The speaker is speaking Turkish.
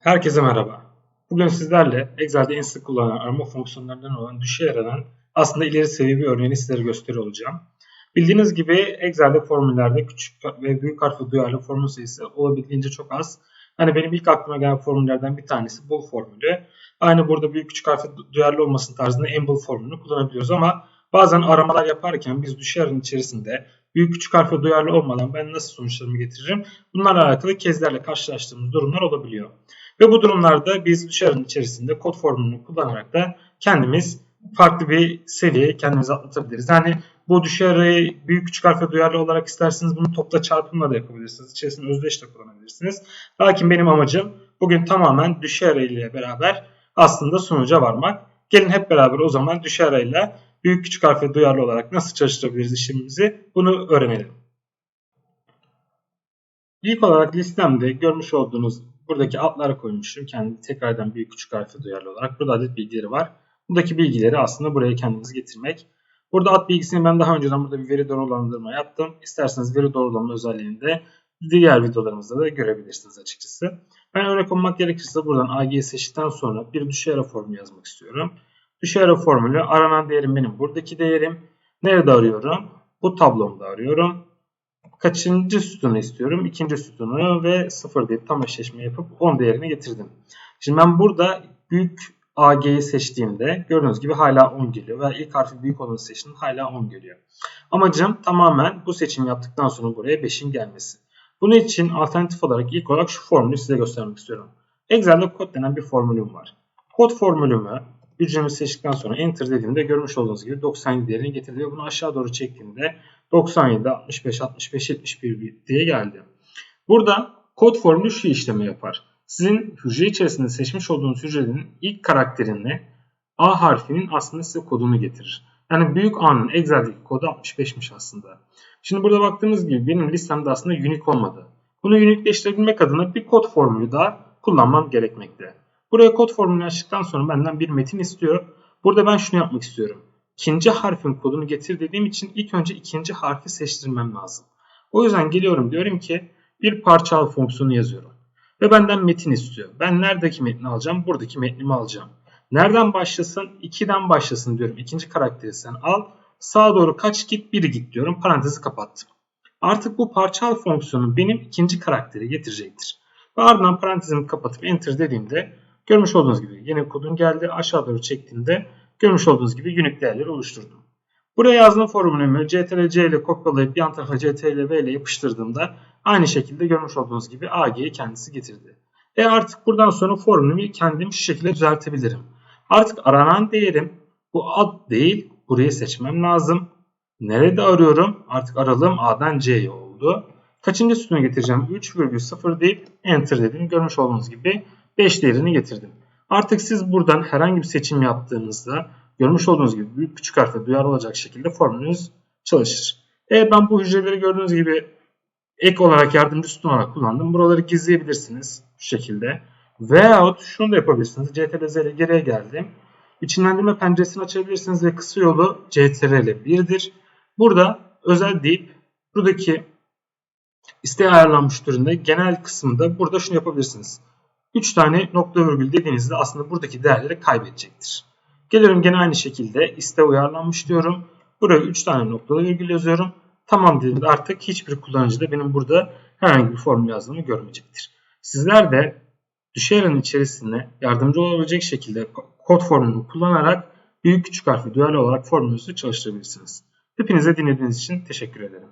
Herkese merhaba. Bugün sizlerle Excel'de en sık kullanılan arama fonksiyonlarından olan düşey aradan aslında ileri seviye bir örneğini sizlere gösteriyor olacağım. Bildiğiniz gibi Excel'de formüllerde küçük ve büyük harfli duyarlı formül sayısı olabildiğince çok az. Hani benim ilk aklıma gelen formüllerden bir tanesi bull formülü. Aynı burada büyük küçük harfli duyarlı olmasının tarzında amble formülünü kullanabiliyoruz ama bazen aramalar yaparken biz düşey aranın içerisinde büyük küçük harfle duyarlı olmadan ben nasıl sonuçlarımı getiririm? Bunlarla alakalı kezlerle karşılaştığımız durumlar olabiliyor. Ve bu durumlarda biz dışarının içerisinde kod formülünü kullanarak da kendimiz farklı bir seviye kendimizi atlatabiliriz. Yani bu düşey büyük küçük harfle duyarlı olarak isterseniz bunu topla çarpımla da yapabilirsiniz. İçerisinde özdeş de kullanabilirsiniz. Lakin benim amacım bugün tamamen düşey ile beraber aslında sonuca varmak. Gelin hep beraber o zaman düşey ile büyük küçük harfle duyarlı olarak nasıl çalıştırabiliriz işlemimizi bunu öğrenelim. İlk olarak listemde görmüş olduğunuz buradaki adları koymuşum. Kendi tekrardan büyük küçük harfle duyarlı olarak. Burada adet bilgileri var. Buradaki bilgileri aslında buraya kendiniz getirmek. Burada ad bilgisini ben daha önceden burada bir veri doğrulandırma yaptım. İsterseniz veri doğrulama özelliğini de diğer videolarımızda da görebilirsiniz açıkçası. Ben örnek olmak gerekirse buradan AG'yi seçtikten sonra bir düşey ara formülü yazmak istiyorum. Düşey ara formülü aranan değerim benim buradaki değerim. Nerede arıyorum? Bu tablomda arıyorum kaçıncı sütunu istiyorum? İkinci sütunu ve 0 deyip tam eşleşme yapıp 10 değerini getirdim. Şimdi ben burada büyük AG'yi seçtiğimde gördüğünüz gibi hala 10 geliyor. Ve ilk harfi büyük olanı seçtim hala 10 geliyor. Amacım tamamen bu seçim yaptıktan sonra buraya 5'in gelmesi. Bunun için alternatif olarak ilk olarak şu formülü size göstermek istiyorum. Excel'de kod denen bir formülüm var. Kod formülümü hücremi seçtikten sonra enter dediğimde görmüş olduğunuz gibi 97 değerini getirdi ve bunu aşağı doğru çektiğimde 97, 65, 65, 71 diye geldi. Burada kod formülü şu işlemi yapar. Sizin hücre içerisinde seçmiş olduğunuz hücrenin ilk karakterini A harfinin aslında size kodunu getirir. Yani büyük A'nın Excel'deki kodu 65'miş aslında. Şimdi burada baktığımız gibi benim listemde aslında unique olmadı. Bunu uniqueleştirebilmek adına bir kod formülü daha kullanmam gerekmekte. Buraya kod formülünü açtıktan sonra benden bir metin istiyor. Burada ben şunu yapmak istiyorum ikinci harfin kodunu getir dediğim için ilk önce ikinci harfi seçtirmem lazım. O yüzden geliyorum diyorum ki bir parça al fonksiyonu yazıyorum. Ve benden metin istiyor. Ben neredeki metni alacağım? Buradaki metnimi alacağım. Nereden başlasın? 2'den başlasın diyorum. İkinci karakteri sen al. Sağa doğru kaç git? 1 git diyorum. Parantezi kapattım. Artık bu parça al fonksiyonu benim ikinci karakteri getirecektir. Ve ardından parantezimi kapatıp enter dediğimde görmüş olduğunuz gibi yeni kodun geldi. Aşağı doğru çektiğimde Görmüş olduğunuz gibi unique değerleri oluşturdum. Buraya yazdığım formülümü CTRL-C ile kopyalayıp yan tarafa CTRL-V ile yapıştırdığımda aynı şekilde görmüş olduğunuz gibi AG'yi kendisi getirdi. E artık buradan sonra formülümü kendim şu şekilde düzeltebilirim. Artık aranan değerim bu ad değil burayı seçmem lazım. Nerede arıyorum? Artık aralığım A'dan C'ye oldu. Kaçıncı sütuna getireceğim? 3,0 deyip enter dedim. Görmüş olduğunuz gibi 5 değerini getirdim. Artık siz buradan herhangi bir seçim yaptığınızda görmüş olduğunuz gibi büyük küçük harfle duyarlı olacak şekilde formülünüz çalışır. Evet ben bu hücreleri gördüğünüz gibi ek olarak yardımcı sütun olarak kullandım. Buraları gizleyebilirsiniz şu şekilde. Veyahut şunu da yapabilirsiniz. CTRL ile geriye geldim. İçinlendirme penceresini açabilirsiniz ve kısa yolu CTRL 1'dir. Burada özel deyip buradaki isteğe ayarlanmış türünde genel kısımda burada şunu yapabilirsiniz. 3 tane nokta virgül dediğinizde aslında buradaki değerleri kaybedecektir. Geliyorum gene aynı şekilde iste uyarlanmış diyorum. Buraya 3 tane noktalı virgül yazıyorum. Tamam dediğimde artık hiçbir kullanıcı da benim burada herhangi bir formül yazdığımı görmeyecektir. Sizler de düşey içerisinde yardımcı olabilecek şekilde kod formülünü kullanarak büyük küçük harfli duyarlı olarak formülünüzü çalıştırabilirsiniz. Hepinize dinlediğiniz için teşekkür ederim.